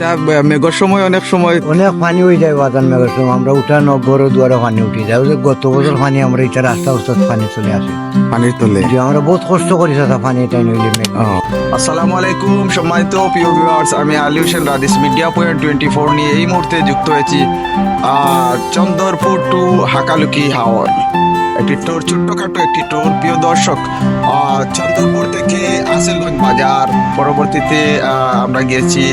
তা মেঘর সময় অনেক সময় অনেক পানি হয়ে যায় বাজান মেঘের সময়। আমরা উঠা নব্বর দুয়ারে পানি উঠে যায়। যে গত বছর পানি আমরা এটা রাস্তা উস্তাদ পানি চলে আসে। পানির তলে যে আমরা বহুত কষ্ট করি সাথে পানি হইলে মেঘ। আসসালামু আলাইকুম সম্মানিত প্রিয় ভিউয়ার্স আমি আলী হোসেন রাদিস মিডিয়া পয়েন্ট টোয়েন্টি ফোর নিয়ে এই মুহূর্তে যুক্ত হয়েছি চন্দরপুর টু হাকালুকি হাওর। একটি টোর ছোট্টখাটো একটি টোর প্রিয় দর্শক চন্দরপুর থেকে আসেলগঞ্জ বাজার। পরবর্তীতে আমরা গিয়েছি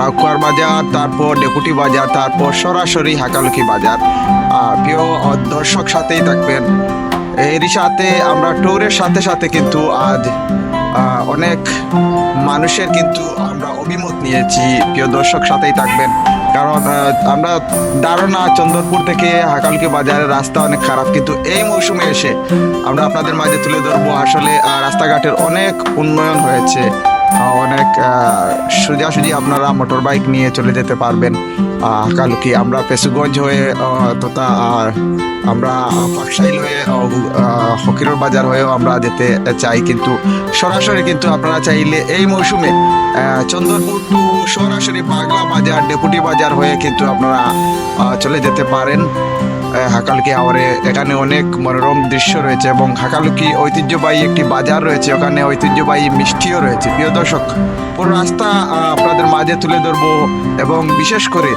রাকুয়ার বাজার, তারপর ডেপুটি বাজার, তারপর সরাসরি হাকালুকি বাজার। প্রিয় দর্শক সাথেই থাকবেন। এরই সাথে আমরা ট্যুরের সাথে সাথে কিন্তু আজ অনেক মানুষের কিন্তু আমরা অভিমত নিয়েছি। প্রিয় দর্শক সাথেই থাকবেন। কারণ আমরা ধারণা চন্দনপুর থেকে হাকালকি বাজারের রাস্তা অনেক খারাপ, কিন্তু এই মৌসুমে এসে আমরা আপনাদের মাঝে তুলে ধরবো। আসলে রাস্তাঘাটের অনেক উন্নয়ন হয়েছে। অনেক সোজাসুজি আপনারা মোটর বাইক নিয়ে চলে যেতে পারবেন হাকালুকি। আমরা পেশুগঞ্জ হয়ে তথা আমরা পাকশাইল হয়ে আহ, বাজার হয়েও আমরা যেতে চাই কিন্তু সরাসরি কিন্তু আপনারা চাইলে এই মৌসুমে চন্দনপুর টু সরাসরি বাগলা বাজার ডেপুটি বাজার হয়ে কিন্তু আপনারা চলে যেতে পারেন। হাকালুকি হাওরে এখানে অনেক মনোরম দৃশ্য রয়েছে এবং হাকালুকি ঐতিহ্যবাহী একটি বাজার রয়েছে। ওখানে ঐতিহ্যবাহী মিষ্টিও রয়েছে। প্রিয় দর্শক, পুরো রাস্তা আপনাদের মাঝে তুলে ধরবো এবং বিশেষ করে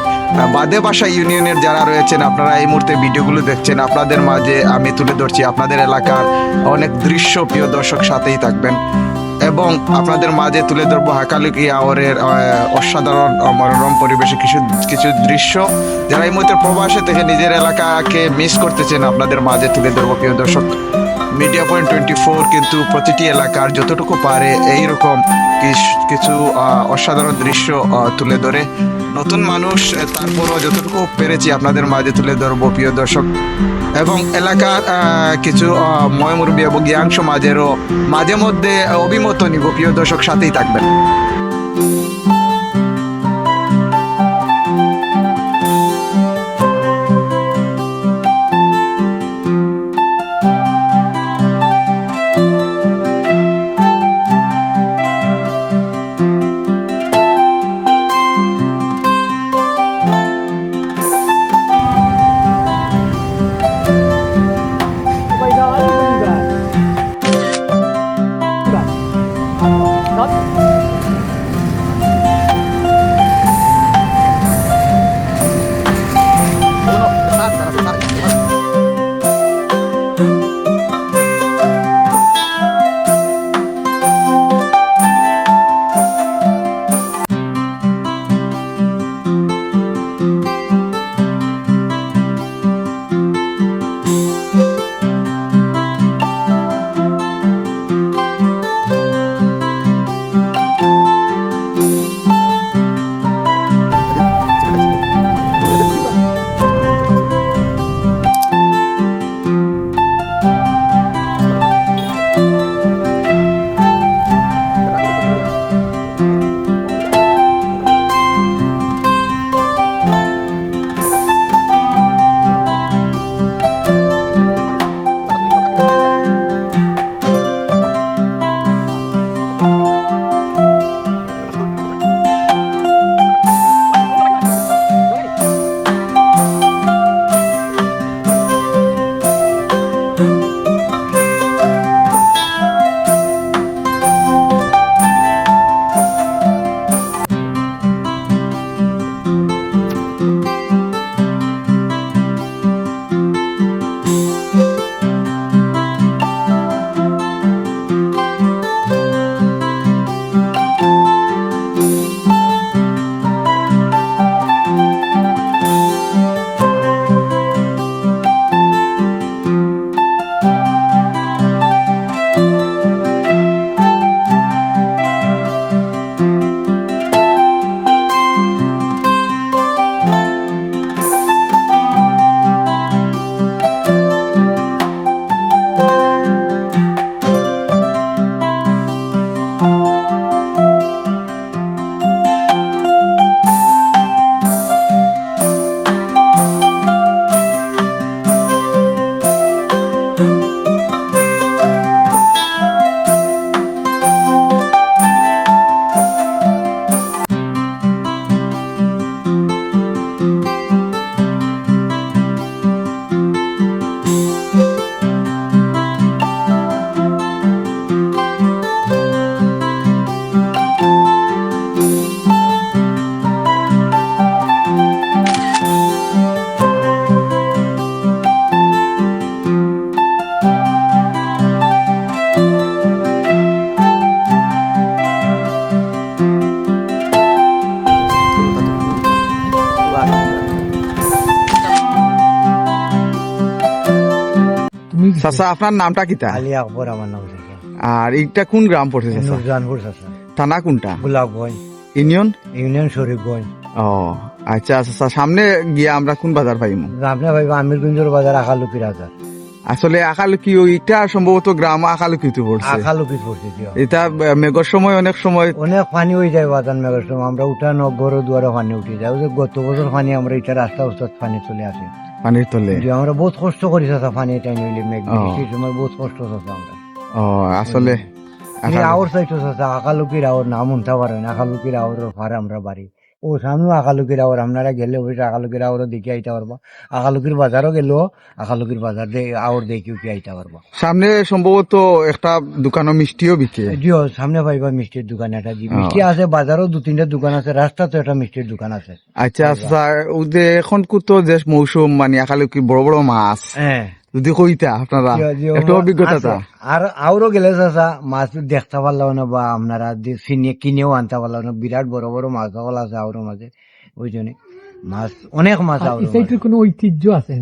বাদে বাসা ইউনিয়নের যারা রয়েছেন, আপনারা এই মুহূর্তে ভিডিওগুলো দেখছেন। আপনাদের মাঝে আমি তুলে ধরছি। আপনাদের এলাকার অনেক দৃশ্য, প্রিয় দর্শক, সাথেই থাকবেন। এবং আপনাদের মাঝে তুলে ধরবো হাকালুকি আওয়ারের অসাধারণ মনোরম পরিবেশে কিছু কিছু দৃশ্য। যারা এই মুহূর্তে প্রবাসে থেকে নিজের এলাকাকে মিস করতেছেন, আপনাদের মাঝে তুলে ধরবো, প্রিয় দর্শক। মিডিয়া পয়েন্ট টোয়েন্টি ফোর কিন্তু প্রতিটি এলাকার যতটুকু পারে এইরকম কিছু অসাধারণ দৃশ্য তুলে ধরে। নতুন মানুষ তারপরও যতটুকু পেরেছি আপনাদের মাঝে তুলে ধরবো, প্রিয় দর্শক। এবং এলাকার কিছু ময়মুরবী এবং জ্ঞান সমাজেরও মাঝে মধ্যে অভিমত নিব, প্রিয় দর্শক, সাথেই থাকবেন। thank চাচা আপনার নামটা কিতা আলী আকবর আমার নাম আর এইটা কোন গ্রাম পড়ছে নুরজানপুর চাচা থানা কোনটা? গোলাপগঞ্জ। ইউনিয়ন? ইউনিয়ন শরীফগঞ্জ। ও আচ্ছা চাচা সামনে গিয়া আমরা কোন বাজার পাইমু? আপনি ভাইবা আমিরগঞ্জের বাজার আখালুকি রাজার আসলে আকালুকি ওইটা সম্ভবত গ্রাম আকালুকিতে পড়ছে। আখালুকি পড়ছে এটা মেঘর সময় অনেক সময় অনেক পানি হয়ে যায় বাজার মেঘের সময়। আমরা উঠা নগর দুয়ারে পানি উঠে যায়। গত বছর পানি আমরা এটা রাস্তা উস্তাদ পানি চলে আসে। পানির তলে? যে আমরা বহুত কষ্ট করি চাচা পানি টাইম হইলে মেঘ বৃষ্টির সময় বহুত কষ্ট চাচা আমরা। ও আসলে আওর চাইতো চাচা আকালুকির আওর নাম উনতে না আকালুকির আওর ফার আমরা বাড়ি। ও সামনে আকালুকির আওর আপনারা গেলে ওই আকালুকির আওর দেখে আইতে পারবা। আকালুকির বাজারও গেল আকালুকির বাজার আওর দেখে উঠে আইতে পারবা। সামনে সম্ভবত একটা দোকানও মিষ্টিও বিকে। জিও সামনে পাইবা মিষ্টির দোকান একটা জি মিষ্টি আছে বাজারও দু তিনটা দোকান আছে রাস্তাতে একটা মিষ্টির দোকান আছে। আচ্ছা স্যার ওদের এখন কুতো যে মৌসুম মানে আকালুকি বড় বড় মাছ। হ্যাঁ। যদি কইতা আপনারা একটু অভিজ্ঞতা আর আরও গেলে চাচা মাছ দেখতে পারলাম না বা আপনারা চিনিয়ে কিনেও আনতে পারলাম না। বিরাট বড় বড় মাছ সকল আছে আরও মাঝে ওই জন্য। মাছ অনেক মাছ সেইটার কোনো ঐতিহ্য আছে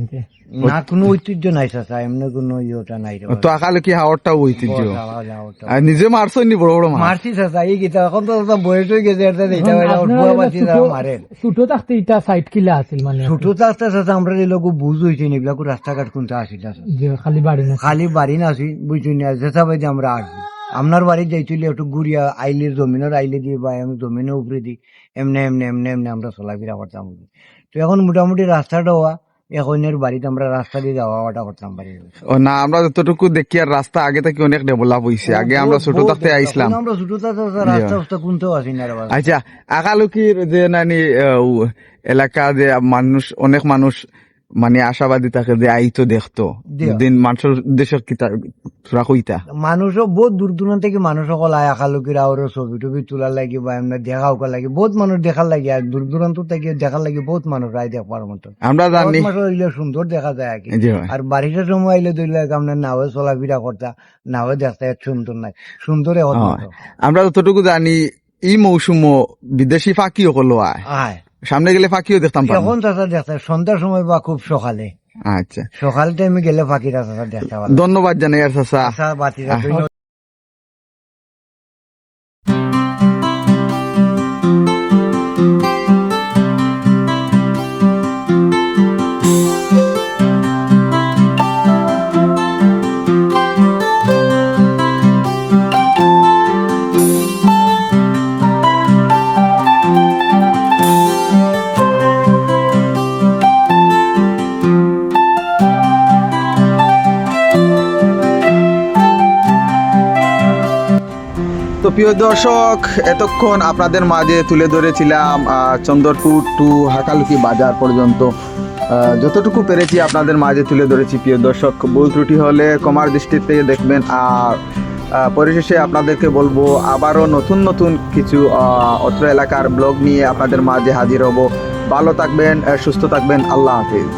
না কোনো ঐতিহ্য নাই চাচা এমনি কোনো ইয়েটা নাই তো আকালুকি হাওয়ারটাও ঐতিহ্য? আর নিজে মারছো নি বড় বড় মাছ? মারছি চাচা এই গীতা এখন তো চাচা বয়স হয়ে গেছে এটা উঠবুয়া পাচ্ছি তারা মারে ছোট থাকতে এটা সাইড কিলা আছিল মানে ছোট চাষটা চাচা আমরা এই লোক বুঝ হয়েছি এগুলা রাস্তাঘাট কোনটা আসিল খালি বাড়ি না খালি বাড়ি না আছি বুঝছি না যেসা আমরা আসব। আপনার বাড়ি যাইছিল একটু ঘুরিয়া আইলের জমিনের আইলে দিয়ে বা আমি জমিনের উপরে দিই এমনি এমনি এমনি এমনি আমরা চলাফেরা করতাম। তো এখন মোটামুটি রাস্তাটা হওয়া এখনের বাড়িতে আমরা রাস্তা দিয়ে যাওয়া আওয়াটা করতাম বাড়ি ও না আমরা যতটুকু দেখি আর রাস্তা আগে থেকে অনেক ডেভেলপ হইছে। আগে আমরা ছোট থাকতে আইসলাম। আমরা ছোট থাকতে রাস্তা রাস্তা কোনটাও আসি না আচ্ছা আকালুকির যে নানি এলাকা যে মানুষ অনেক মানুষ মানে আশাবাদী থাকে যে আইতো দেখতো। দিয়া। দিন মানুষের দেশের কিতা তোরা কইতা মানুষও বহুত দূর দূরান্ত থেকে মানুষ সকল আয় আখালুকির আওয়ার ছবি টবি তোলার লাগি বা এমনি দেখা উকা লাগে বহুত মানুষ দেখার লাগে। আর দূর দূরান্ত থেকে দেখার লাগে বহুত মানুষ আয় দেখবার মতো। আমরা জানি। সুন্দর দেখা যায় আর কি। আর বারিশের সময় আইলে ধরলে আপনার নাওয়ে চলাফেরা করতা নাওয়ে দেখতে সুন্দর নাই। সুন্দর। আমরা যতটুকু জানি এই মৌসুম বিদেশি ফাঁকি হলো আয়। আয়। সামনে গেলে ফাঁকিও দেখতাম। এখন চাষা দেখতে সন্ধ্যার সময় বা খুব সকালে। আচ্ছা। সকাল টাইমে গেলে ফাঁকিরা চাষা দেখতে ধন্যবাদ জানাই আর চাচা। তো প্রিয় দর্শক, এতক্ষণ আপনাদের মাঝে তুলে ধরেছিলাম চন্দরপুর টু হাকালুকি বাজার পর্যন্ত। যতটুকু পেরেছি আপনাদের মাঝে তুলে ধরেছি, প্রিয় দর্শক। ভুল ত্রুটি হলে কমার দৃষ্টিতে দেখবেন। আর পরিশেষে আপনাদেরকে বলব, আবারও নতুন নতুন কিছু অত্র এলাকার ব্লগ নিয়ে আপনাদের মাঝে হাজির হব। ভালো থাকবেন সুস্থ থাকবেন। আল্লাহ হাফিজ।